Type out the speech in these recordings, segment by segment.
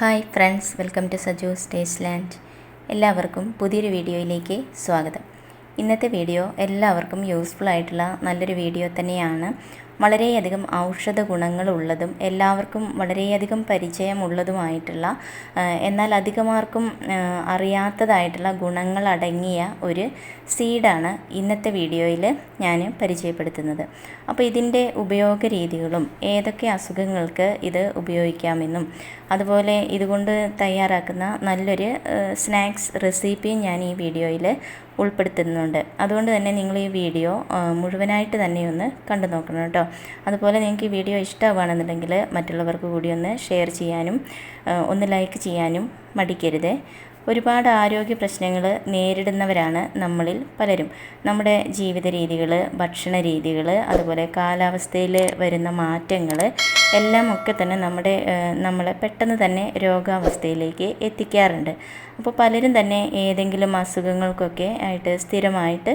Hi friends welcome to Saju stage land എല്ലാവർക്കും പുതിയൊരു വീഡിയോയിലേക്ക് സ്വാഗതം. ഇന്നത്തെ വീഡിയോ എല്ലാവർക്കും യൂസ്ഫുൾ ആയിട്ടുള്ള നല്ലൊരു വീഡിയോ തന്നെയാണ്. വളരെയധികം ഔഷധ ഗുണങ്ങളുള്ളതും എല്ലാവർക്കും വളരെയധികം പരിചയമുള്ളതുമായിട്ടുള്ള എന്നാൽ അധികമാർക്കും അറിയാത്തതായിട്ടുള്ള ഗുണങ്ങളടങ്ങിയ ഒരു സീഡാണ് ഇന്നത്തെ വീഡിയോയിൽ ഞാൻ പരിചയപ്പെടുത്തുന്നത്. അപ്പോൾ ഇതിന്റെ ഉപയോഗ രീതികളും ഏതൊക്കെ അസുഖങ്ങൾക്ക് ഇത് ഉപയോഗിക്കാമെന്നും അതുപോലെ ഇതുകൊണ്ട് തയ്യാറാക്കുന്ന നല്ലൊരു സ്നാക്സ് റെസിപ്പിയും ഞാൻ ഈ വീഡിയോയിൽ ഉൾപ്പെടുത്തുന്നുണ്ട്. അതുകൊണ്ട് തന്നെ നിങ്ങൾ ഈ വീഡിയോ മുഴുവനായിട്ട് തന്നെ ഒന്ന് കണ്ടു നോക്കണം കേട്ടോ. അതുപോലെ നിങ്ങൾക്ക് ഈ വീഡിയോ ഇഷ്ടമാവുകയാണെന്നുണ്ടെങ്കിൽ മറ്റുള്ളവർക്ക് കൂടി ഒന്ന് ഷെയർ ചെയ്യാനും ഒന്ന് ലൈക്ക് ചെയ്യാനും മടിക്കരുത്. ഒരുപാട് ആരോഗ്യ പ്രശ്നങ്ങൾ നേരിടുന്നവരാണ് നമ്മളിൽ പലരും. നമ്മുടെ ജീവിത രീതികൾ ഭക്ഷണ രീതികൾ അതുപോലെ കാലാവസ്ഥയിൽ വരുന്ന മാറ്റങ്ങൾ എല്ലാം ഒക്കെ തന്നെ നമ്മുടെ നമ്മളെ പെട്ടെന്ന് തന്നെ രോഗാവസ്ഥയിലേക്ക് എത്തിക്കാറുണ്ട്. അപ്പോൾ പലരും തന്നെ ഏതെങ്കിലും അസുഖങ്ങൾക്കൊക്കെ ആയിട്ട് സ്ഥിരമായിട്ട്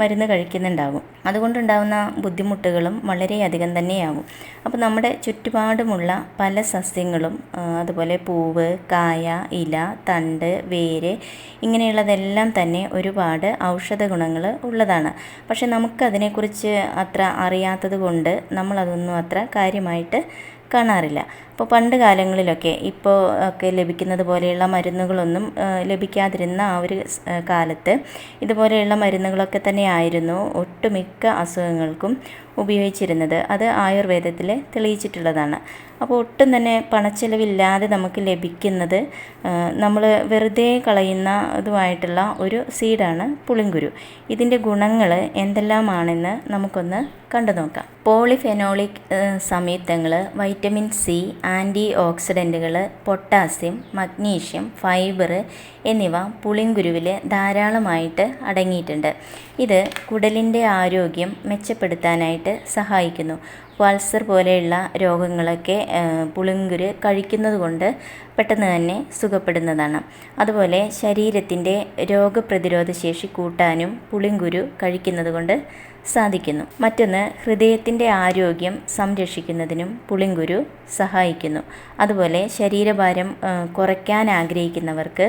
മരുന്ന് കഴിക്കുന്നുണ്ടാകും. അതുകൊണ്ടുണ്ടാകുന്ന ബുദ്ധിമുട്ടുകളും വളരെയധികം തന്നെയാകും. അപ്പോൾ നമ്മുടെ ചുറ്റുപാടുമുള്ള പല സസ്യങ്ങളും അതുപോലെ പൂവ് കായ ഇല തണ്ട് വേര് ഇങ്ങനെയുള്ളതെല്ലാം തന്നെ ഒരുപാട് ഔഷധ ഗുണങ്ങൾ ഉള്ളതാണ്. പക്ഷെ നമുക്കതിനെക്കുറിച്ച് അത്ര അറിയാത്തത് കൊണ്ട് നമ്മളതൊന്നും അത്ര കാര്യമായിട്ട് കാണാറില്ല. അപ്പോൾ പണ്ട് കാലങ്ങളിലൊക്കെ ഇപ്പോൾ ഒക്കെ ലഭിക്കുന്നത് പോലെയുള്ള മരുന്നുകളൊന്നും ലഭിക്കാതിരുന്ന ആ ഒരു കാലത്ത് ഇതുപോലെയുള്ള മരുന്നുകളൊക്കെ തന്നെയായിരുന്നു ഒട്ടുമിക്ക അസുഖങ്ങൾക്കും ഉപയോഗിച്ചിരുന്നത്. അത് ആയുർവേദത്തിൽ തെളിയിച്ചിട്ടുള്ളതാണ്. അപ്പോൾ ഒട്ടും തന്നെ പണച്ചെലവില്ലാതെ നമുക്ക് ലഭിക്കുന്നത് നമ്മൾ വെറുതെ കളയുന്ന ഇതുമായിട്ടുള്ള ഒരു സീഡാണ് പുളിങ്കുരു. ഇതിന്റെ ഗുണങ്ങൾ എന്തെല്ലാമാണെന്ന് നമുക്കൊന്ന് കണ്ടു നോക്കാം പോളിഫെനോളിക് സംയുക്തങ്ങൾ വൈറ്റമിൻ സി ആന്റി ഓക്സിഡന്റുകൾ പൊട്ടാസ്യം മഗ്നീഷ്യം ഫൈബർ എന്നിവ പുളിങ്കുരുവിൽ ധാരാളമായിട്ട് അടങ്ങിയിട്ടുണ്ട്. ഇത് കുടലിന്റെ ആരോഗ്യം മെച്ചപ്പെടുത്താനായിട്ട് സഹായിക്കുന്നു. വാൾസർ പോലെയുള്ള രോഗങ്ങളൊക്കെ പുളിങ്കുര് കഴിക്കുന്നത് കൊണ്ട് പെട്ടെന്ന് തന്നെ സുഖപ്പെടുന്നതാണ്. അതുപോലെ ശരീരത്തിന്റെ രോഗപ്രതിരോധ ശേഷി കൂട്ടാനും പുളിങ്കുരു കഴിക്കുന്നത് കൊണ്ട് സാധിക്കുന്നു. മറ്റൊന്ന് ഹൃദയത്തിന്റെ ആരോഗ്യം സംരക്ഷിക്കുന്നതിനും പുളിങ്കുരു സഹായിക്കുന്നു. അതുപോലെ ശരീരഭാരം കുറയ്ക്കാൻ ആഗ്രഹിക്കുന്നവർക്ക്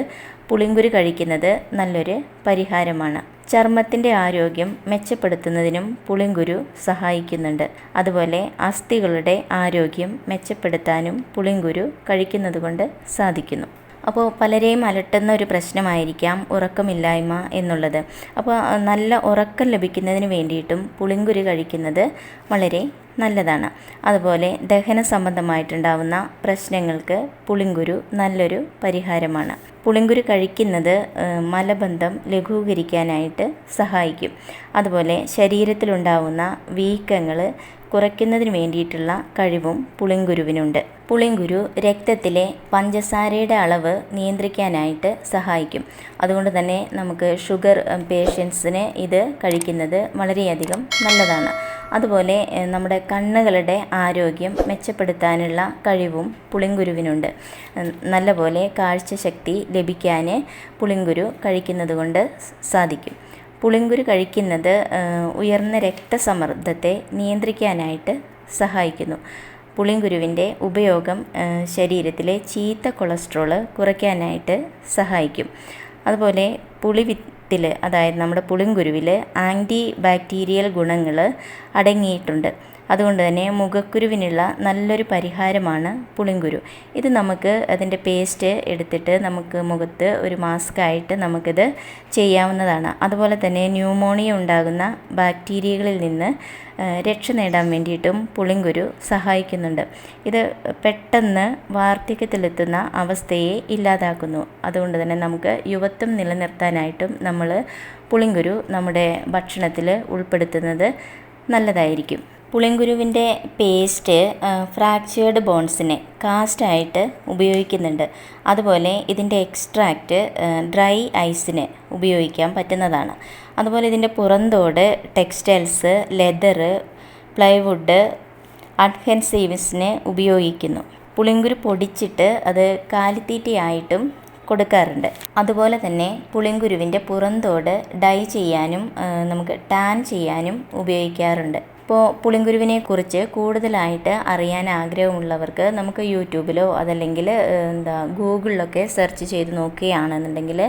പുളിങ്കുരു കഴിക്കുന്നത് നല്ലൊരു പരിഹാരമാണ്. ചർമ്മത്തിന്റെ ആരോഗ്യം മെച്ചപ്പെടുത്തുന്നതിനും പുളിങ്കുരു സഹായിക്കുന്നുണ്ട്. അതുപോലെ അസ്ഥികളുടെ ആരോഗ്യം മെച്ചപ്പെടുത്താനും പുളിങ്കുരു കഴിക്കുന്നത് കൊണ്ട് സാധിക്കുന്നു. അപ്പോൾ പലരെയും അലട്ടുന്ന ഒരു പ്രശ്നമായിരിക്കാം ഉറക്കമില്ലായ്മ എന്നുള്ളത്. അപ്പോൾ നല്ല ഉറക്കം ലഭിക്കുന്നതിന് വേണ്ടിയിട്ടും പുളിങ്കുരു കഴിക്കുന്നത് വളരെ നല്ലതാണ്. അതുപോലെ ദഹന സംബന്ധമായിട്ടുണ്ടാവുന്ന പ്രശ്നങ്ങൾക്ക് പുളിങ്കുരു നല്ലൊരു പരിഹാരമാണ്. പുളിങ്കുരു കഴിക്കുന്നത് മലബന്ധം ലഘൂകരിക്കാനായിട്ട് സഹായിക്കും. അതുപോലെ ശരീരത്തിലുണ്ടാവുന്ന വീക്കങ്ങൾ കുറയ്ക്കുന്നതിന് വേണ്ടിയിട്ടുള്ള കഴിവും പുളിങ്കുരുവിനുണ്ട്. പുളിങ്കുരു രക്തത്തിലെ പഞ്ചസാരയുടെ അളവ് നിയന്ത്രിക്കാനായിട്ട് സഹായിക്കും. അതുകൊണ്ട് തന്നെ നമുക്ക് ഷുഗർ പേഷ്യൻസിന് ഇത് കഴിക്കുന്നത് വളരെയധികം നല്ലതാണ്. അതുപോലെ നമ്മുടെ കണ്ണുകളുടെ ആരോഗ്യം മെച്ചപ്പെടുത്താനുള്ള കഴിവും പുളിങ്കുരുവിനുണ്ട്. നല്ലപോലെ കാഴ്ചശക്തി ലഭിക്കാൻ പുളിങ്കുരു കഴിക്കുന്നത് കൊണ്ട് സാധിക്കും. പുളിങ്കുരു കഴിക്കുന്നത് ഉയർന്ന രക്തസമ്മർദ്ദത്തെ നിയന്ത്രിക്കാനായിട്ട് സഹായിക്കുന്നു. പുളിങ്കുരുവിന്റെ ഉപയോഗം ശരീരത്തിലെ ചീത്ത കൊളസ്ട്രോൾ കുറയ്ക്കാനായിട്ട് സഹായിക്കും. അതുപോലെ പുളിവിത്തിൽ അതായത് നമ്മുടെ പുളിങ്കുരുവിൽ ആന്റി ബാക്ടീരിയൽ ഗുണങ്ങൾ അടങ്ങിയിട്ടുണ്ട്. അതുകൊണ്ട് തന്നെ മുഖക്കുരുവിനുള്ള നല്ലൊരു പരിഹാരമാണ് പുളിങ്കുരു. ഇത് നമുക്ക് അതിന്റെ പേസ്റ്റ് എടുത്തിട്ട് നമുക്ക് മുഖത്ത് ഒരു മാസ്ക് ആയിട്ട് നമുക്കിത് ചെയ്യാവുന്നതാണ്. അതുപോലെ തന്നെ ന്യൂമോണിയ ഉണ്ടാകുന്ന ബാക്ടീരിയകളിൽ നിന്ന് രക്ഷ നേടാൻ വേണ്ടിയിട്ടും പുളിങ്കുരു സഹായിക്കുന്നുണ്ട്. ഇത് പെട്ടെന്ന് വാർദ്ധക്യത്തിലെത്തുന്ന അവസ്ഥയെ ഇല്ലാതാക്കുന്നു. അതുകൊണ്ട് തന്നെ നമുക്ക് യുവത്വം നിലനിർത്താനായിട്ടും നമ്മൾ പുളിങ്കുരു നമ്മുടെ ഭക്ഷണത്തിൽ ഉൾപ്പെടുത്തുന്നത് നല്ലതായിരിക്കും. പുളിങ്കുരുവിന്റെ പേസ്റ്റ് ഫ്രാക്ചേർഡ് ബോൺസിനെ കാസ്റ്റായിട്ട് ഉപയോഗിക്കുന്നുണ്ട്. അതുപോലെ ഇതിന്റെ എക്സ്ട്രാക്റ്റ് ഡ്രൈ ഐസിന് ഉപയോഗിക്കാൻ പറ്റുന്നതാണ്. അതുപോലെ ഇതിന്റെ പുറന്തോട് ടെക്സ്റ്റൈൽസ് ലെതർ പ്ലൈവുഡ് അഡ്ഹെൻസീവ്സിന് ഉപയോഗിക്കുന്നു. പുളിങ്കുരു പൊടിച്ചിട്ട് അത് കാലിത്തീറ്റയായിട്ടും കൊടുക്കാറുണ്ട്. അതുപോലെ തന്നെ പുളിങ്കുരുവിന്റെ പുറന്തോട് ഡൈ ചെയ്യാനും നമുക്ക് ടാൻ ചെയ്യാനും ഉപയോഗിക്കാറുണ്ട്. അപ്പോൾ പുളിങ്കുരുവിനെ കുറിച്ച് കൂടുതലായിട്ട് അറിയാൻ ആഗ്രഹമുള്ളവർക്ക് നമുക്ക് യൂട്യൂബിലോ അതല്ലെങ്കിൽ എന്താ ഗൂഗിളിലൊക്കെ സെർച്ച് ചെയ്ത് നോക്കുകയാണെന്നുണ്ടെങ്കിൽ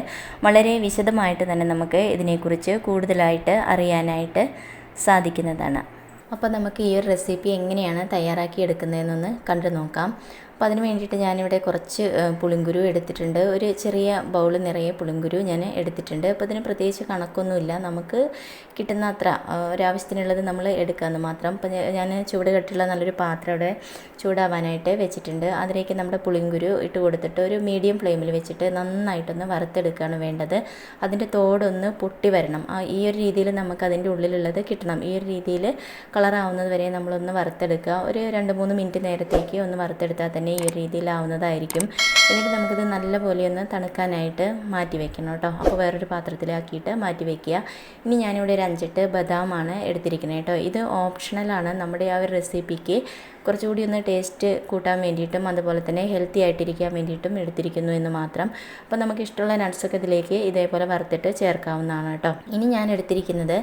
വളരെ വിശദമായിട്ട് തന്നെ നമുക്ക് ഇതിനെക്കുറിച്ച് കൂടുതലായിട്ട് അറിയാനായിട്ട് സാധിക്കുന്നതാണ്. അപ്പോൾ നമുക്ക് ഈ ഒരു റെസിപ്പി എങ്ങനെയാണ് തയ്യാറാക്കി എടുക്കുന്നതെന്നൊന്ന് കണ്ടു നോക്കാം. അപ്പോൾ അതിന് വേണ്ടിയിട്ട് ഞാനിവിടെ കുറച്ച് പുളിങ്കുരു എടുത്തിട്ടുണ്ട്. ഒരു ചെറിയ ബൗൾ നിറയെ പുളിങ്കുരു ഞാൻ എടുത്തിട്ടുണ്ട്. അപ്പോൾ ഇതിന് പ്രത്യേകിച്ച് കണക്കൊന്നുമില്ല. നമുക്ക് കിട്ടുന്ന അത്ര ഒരാവശ്യത്തിനുള്ളത് നമ്മൾ എടുക്കാമെന്ന് മാത്രം. അപ്പോൾ ഞാൻ ചൂട് കെട്ടുള്ള നല്ലൊരു പാത്രം അവിടെ ചൂടാവാനായിട്ട് വെച്ചിട്ടുണ്ട്. അതിലേക്ക് നമ്മുടെ പുളിങ്കുരു ഇട്ട് കൊടുത്തിട്ട് ഒരു മീഡിയം ഫ്ലെയിമിൽ വെച്ചിട്ട് നന്നായിട്ടൊന്ന് വറുത്തെടുക്കുകയാണ് വേണ്ടത്. അതിന്റെ തോടൊന്ന് പൊട്ടി വരണം. ഈ ഒരു രീതിയിൽ നമുക്ക് അതിന്റെ ഉള്ളിലുള്ളത് കിട്ടണം. ഈ ഒരു രീതിയിൽ കളറാവുന്നത് വരെ നമ്മളൊന്ന് വറുത്തെടുക്കുക. ഒരു രണ്ട് മൂന്ന് മിനിറ്റ് നേരത്തേക്ക് ഒന്ന് വറുത്തെടുത്താൽ തന്നെ തന്നെ ഈ രീതിയിലാവുന്നതായിരിക്കും. എന്നിട്ട് നമുക്കിത് നല്ലപോലെ ഒന്ന് തണുക്കാനായിട്ട് മാറ്റി വെക്കണം കേട്ടോ. അപ്പോൾ വേറൊരു പാത്രത്തിലാക്കിയിട്ട് മാറ്റി വെക്കുക. ഇനി ഞാനിവിടെ ഒരു അഞ്ചെട്ട് ബദാമാണ് എടുത്തിരിക്കുന്നത് കേട്ടോ. ഇത് ഓപ്ഷണലാണ് നമ്മുടെ ആ ഒരു റെസിപ്പിക്ക് കുറച്ചുകൂടി ഒന്ന് ടേസ്റ്റ് കൂട്ടാൻ വേണ്ടിയിട്ടും അതുപോലെ തന്നെ ഹെൽത്തി ആയിട്ടിരിക്കാൻ വേണ്ടിയിട്ടും എടുത്തിരിക്കുന്നു എന്ന് മാത്രം. അപ്പോൾ നമുക്ക് ഇഷ്ടമുള്ള നട്ട്സൊക്കെ ഇതിലേക്ക് ഇതേപോലെ വറുത്തിട്ട് ചേർക്കാവുന്നതാണ് കേട്ടോ. ഇനി ഞാൻ എടുത്തിരിക്കുന്നത്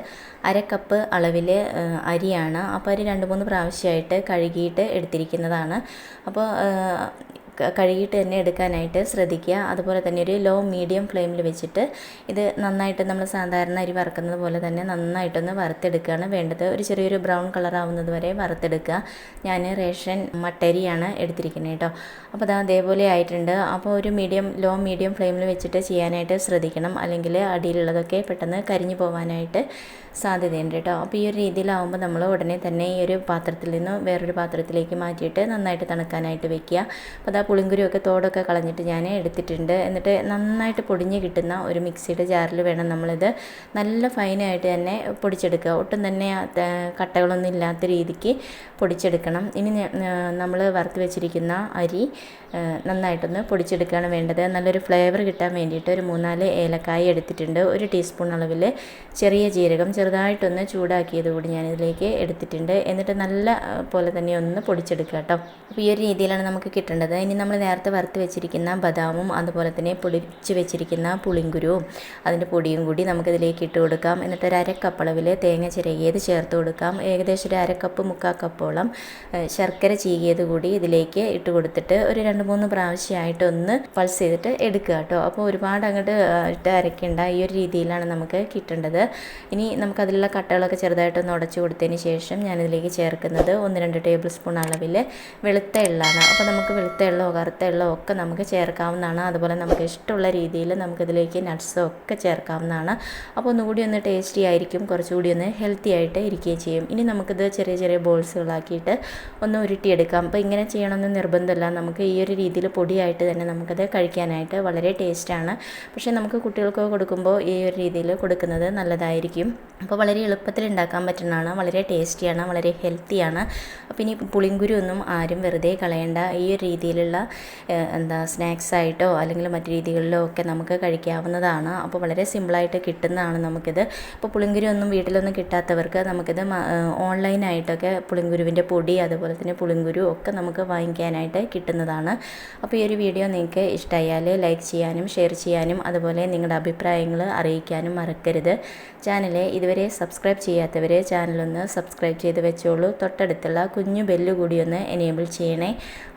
അര കപ്പ് അളവിൽ അരിയാണ്. അപ്പോൾ അരി രണ്ട് മൂന്ന് പ്രാവശ്യമായിട്ട് കഴുകിയിട്ട് എടുത്തിരിക്കുന്നതാണ്. അപ്പോൾ കഴുകിയിട്ട് തന്നെ എടുക്കാനായിട്ട് ശ്രദ്ധിക്കുക. അതുപോലെ തന്നെ ഒരു ലോ മീഡിയം ഫ്ലെയിമിൽ വെച്ചിട്ട് ഇത് നന്നായിട്ട് നമ്മൾ സാധാരണ അരി വറുക്കുന്നത് പോലെ തന്നെ നന്നായിട്ടൊന്ന് വറുത്തെടുക്കുകയാണ് വേണ്ടത്. ഒരു ചെറിയൊരു ബ്രൗൺ കളർ ആവുന്നത് വരെ വറുത്തെടുക്കുക. ഞാൻ റേഷൻ മട്ടരിയാണ് എടുത്തിരിക്കുന്നത് കേട്ടോ. അപ്പോൾ അത് അതേപോലെ ആയിട്ടുണ്ട്. അപ്പോൾ ഒരു മീഡിയം ലോ മീഡിയം ഫ്ലെയിമിൽ വെച്ചിട്ട് ചെയ്യാനായിട്ട് ശ്രദ്ധിക്കണം. അല്ലെങ്കിൽ അടിയിലുള്ളതൊക്കെ പെട്ടെന്ന് കരിഞ്ഞു പോകാനായിട്ട് സാധ്യതയുണ്ട് കേട്ടോ. അപ്പോൾ ഈ ഒരു രീതിയിലാവുമ്പോൾ നമ്മൾ ഉടനെ തന്നെ ഈ ഒരു പാത്രത്തിൽ നിന്ന് വേറൊരു പാത്രത്തിലേക്ക് മാറ്റിയിട്ട് നന്നായിട്ട് തണുക്കാനായിട്ട് വെക്കുക. അപ്പോൾ അതാ പുളിങ്കുരുവൊക്കെ തോടൊക്കെ കളഞ്ഞിട്ട് ഞാൻ എടുത്തിട്ടുണ്ട്. എന്നിട്ട് നന്നായിട്ട് പൊടിഞ്ഞ് കിട്ടുന്ന ഒരു മിക്സിയുടെ ജാറിൽ വേണം നമ്മളിത് നല്ല ഫൈനായിട്ട് തന്നെ പൊടിച്ചെടുക്കുക. ഒട്ടും തന്നെ കട്ടകളൊന്നും ഇല്ലാത്ത രീതിക്ക് പൊടിച്ചെടുക്കണം. ഇനി നമ്മൾ വറുത്ത് വെച്ചിരിക്കുന്ന അരി നന്നായിട്ടൊന്ന് പൊടിച്ചെടുക്കുകയാണ് വേണ്ടത്. നല്ലൊരു ഫ്ലേവർ കിട്ടാൻ വേണ്ടിയിട്ട് ഒരു മൂന്നാൽ ഏലക്കായ എടുത്തിട്ടുണ്ട്. ഒരു ടീസ്പൂൺ അളവിൽ ചെറിയ ജീരകം ചെറുതായിട്ടൊന്ന് ചൂടാക്കിയത് കൂടി ഞാനിതിലേക്ക് എടുത്തിട്ടുണ്ട്. എന്നിട്ട് നല്ല പോലെ തന്നെ ഒന്ന് പൊടിച്ചെടുക്കുക കേട്ടോ. അപ്പോൾ ഈ ഒരു രീതിയിലാണ് നമുക്ക് കിട്ടേണ്ടത്. ഇനി നമ്മൾ നേരത്തെ വറുത്ത് വെച്ചിരിക്കുന്ന ബദാമും അതുപോലെ തന്നെ പൊടിച്ച് വെച്ചിരിക്കുന്ന പുളിങ്കുരുവും അതിന്റെ പൊടിയും കൂടി നമുക്കിതിലേക്ക് ഇട്ട് കൊടുക്കാം. എന്നിട്ട് ഒരു അരക്കപ്പളവിൽ തേങ്ങ ചിരകിയത് ചേർത്ത് കൊടുക്കാം. ഏകദേശം ഒരു അരക്കപ്പ് മുക്കാൽ കപ്പോളം ശർക്കര ചീകിയത് കൂടി ഇതിലേക്ക് ഇട്ട് കൊടുത്തിട്ട് ഒരു രണ്ട് മൂന്ന് പ്രാവശ്യമായിട്ട് ഒന്ന് പൾസ് ചെയ്തിട്ട് എടുക്കുക കേട്ടോ. അപ്പോൾ ഒരുപാട് അങ്ങോട്ട് ഇട്ട് അരക്കേണ്ട ഈ ഒരു രീതിയിലാണ് നമുക്ക് കിട്ടേണ്ടത്. ഇനി നമുക്കതിലുള്ള കട്ടകളൊക്കെ ചെറുതായിട്ടൊന്ന് ഉടച്ചു കൊടുത്തതിന് ശേഷം ഞാനിതിലേക്ക് ചേർക്കുന്നത് ഒന്ന് രണ്ട് ടേബിൾ സ്പൂൺ അളവിൽ വെളുത്ത എള്ളാണ്. അപ്പോൾ നമുക്ക് വെളുത്ത എള്ളോ കറുത്ത എള്ളോ ഒക്കെ നമുക്ക് ചേർക്കാവുന്നതാണ്. അതുപോലെ നമുക്ക് ഇഷ്ടമുള്ള രീതിയിൽ നമുക്കിതിലേക്ക് നട്ട്സോ ഒക്കെ ചേർക്കാവുന്നതാണ്. അപ്പോൾ ഒന്നുകൂടി ഒന്ന് ടേസ്റ്റി ആയിരിക്കും. കുറച്ചുകൂടി ഒന്ന് ഹെൽത്തി ആയിട്ട് ഇരിക്കുകയും ചെയ്യും. ഇനി നമുക്കിത് ചെറിയ ചെറിയ ബോൾസുകളാക്കിയിട്ട് ഒന്ന് ഉരുട്ടിയെടുക്കാം. അപ്പോൾ ഇങ്ങനെ ചെയ്യണമെന്ന് നിർബന്ധമില്ല. നമുക്ക് ഈ ഒരു രീതിയിൽ പൊടിയായിട്ട് തന്നെ നമുക്കത് കഴിക്കാനായിട്ട് വളരെ ടേസ്റ്റാണ്. പക്ഷേ നമുക്ക് കുട്ടികൾക്ക് കൊടുക്കുമ്പോൾ ഈ ഒരു രീതിയിൽ കൊടുക്കുന്നത് നല്ലതായിരിക്കും. അപ്പോൾ വളരെ എളുപ്പത്തിൽ ഉണ്ടാക്കാൻ പറ്റുന്നതാണ് വളരെ ടേസ്റ്റിയാണ് വളരെ ഹെൽത്തിയാണ്. അപ്പോൾ ഇനി പുളിങ്കുരു ഒന്നും ആരും വെറുതെ കളയേണ്ട. ഈ ഒരു രീതിയിലുള്ള എന്താ സ്നാക്സ് ആയിട്ടോ അല്ലെങ്കിൽ മറ്റു രീതികളിലോ ഒക്കെ നമുക്ക് കഴിക്കാവുന്നതാണ്. അപ്പോൾ വളരെ സിമ്പിളായിട്ട് കിട്ടുന്നതാണ് നമുക്കിത്. അപ്പോൾ പുളിങ്കുരു ഒന്നും വീട്ടിലൊന്നും കിട്ടാത്തവർക്ക് നമുക്കിത് ഓൺലൈനായിട്ടൊക്കെ പുളിങ്കുരുവിന്റെ പൊടി അതുപോലെ തന്നെ പുളിങ്കുരു ഒക്കെ നമുക്ക് വാങ്ങിക്കാനായിട്ട് കിട്ടുന്നതാണ്. അപ്പോൾ ഈ ഒരു വീഡിയോ നിങ്ങൾക്ക് ഇഷ്ടമായാൽ ലൈക്ക് ചെയ്യാനും ഷെയർ ചെയ്യാനും അതുപോലെ നിങ്ങളുടെ അഭിപ്രായങ്ങൾ അറിയിക്കാനും മറക്കരുത്. ചാനലെ ഇതുവരെ സബ്സ്ക്രൈബ് ചെയ്യാത്തവരെ ചാനലൊന്ന് സബ്സ്ക്രൈബ് ചെയ്ത് വെച്ചോളൂ. തൊട്ടടുത്തുള്ള കുഞ്ഞു ബെല്ല് കൂടി ഒന്ന് എനേബിൾ ചെയ്യണേ.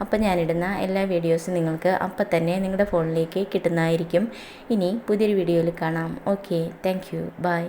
അപ്പോൾ ഞാനിടുന്ന എല്ലാ വീഡിയോസും നിങ്ങൾക്ക് അപ്പം തന്നെ നിങ്ങളുടെ ഫോണിലേക്ക് കിട്ടുന്നതായിരിക്കും. ഇനി പുതിയൊരു വീഡിയോയിൽ കാണാം. Okay thank you by